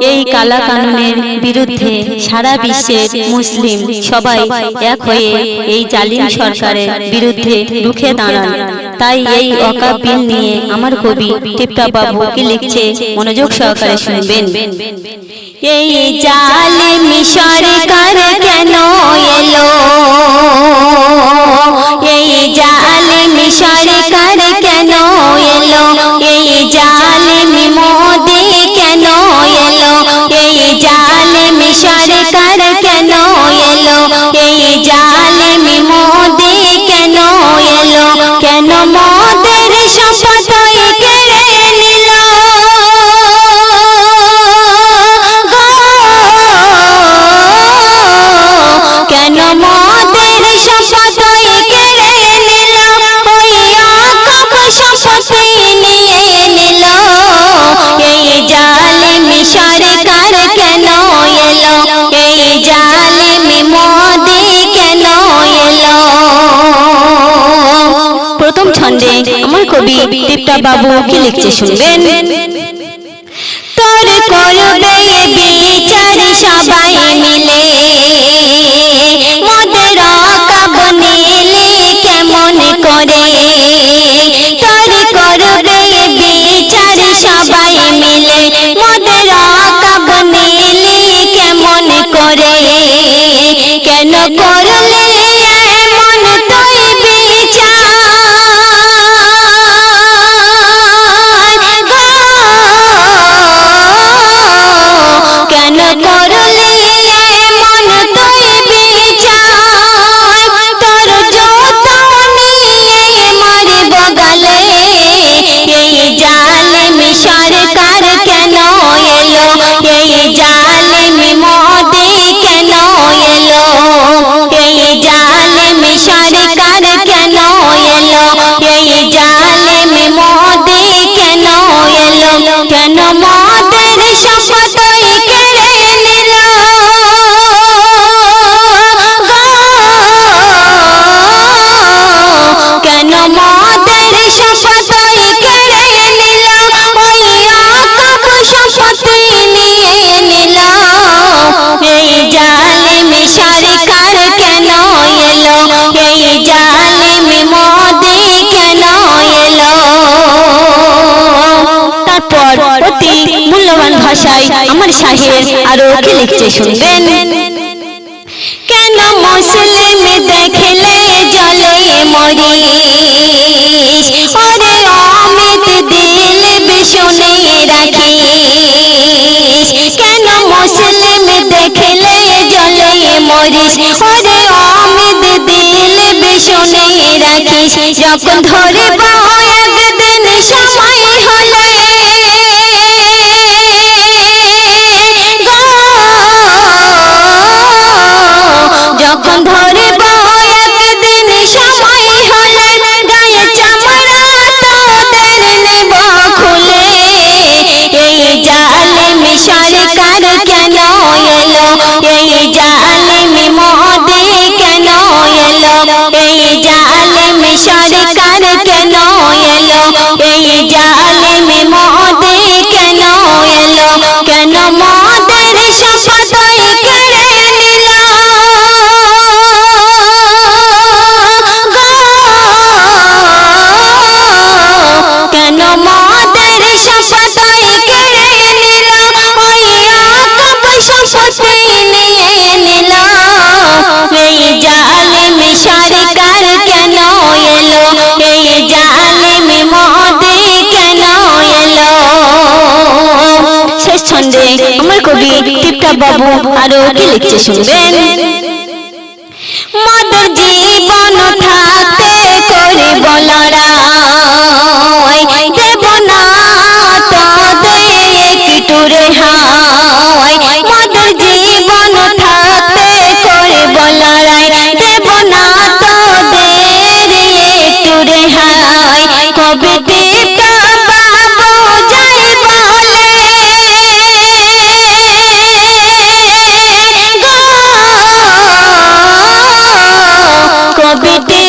এই কালাকানুনের বিরুদ্ধে সারা বিশ্বের মুসলিম সবাই এক হয়ে এই জালিম সরকারের বিরুদ্ধে রুখে দাঁড়ান। তাই এই অকা বিল নিয়ে আমার কবি টিপটাবাবু কি লিখছে মনোযোগ সহকারে শুনবেন। এই জালিম সরকার কেন এলো? মিতা বাবু কি লিখছে শুনবেন? সাহেব আর ওকে লিখছে শুনবেন? কেন মুসলিম দেখলে জলে মরিস? ওরে অমিত দিল শুনে রাখিস। কেন মুসলিম দেখলে জলে মরিস? ওরে অমিত দিল শুনে রাখিস। যখন ধরে বা রিজাব বাবু আরও কি লিখছে শুনবেন? মাদর জীবন থাকতে করে বলরা দেব না তো একটু রেহাই মাদর জীবন থাকতে করে বলরাই দেব না তো একটু কবে Bete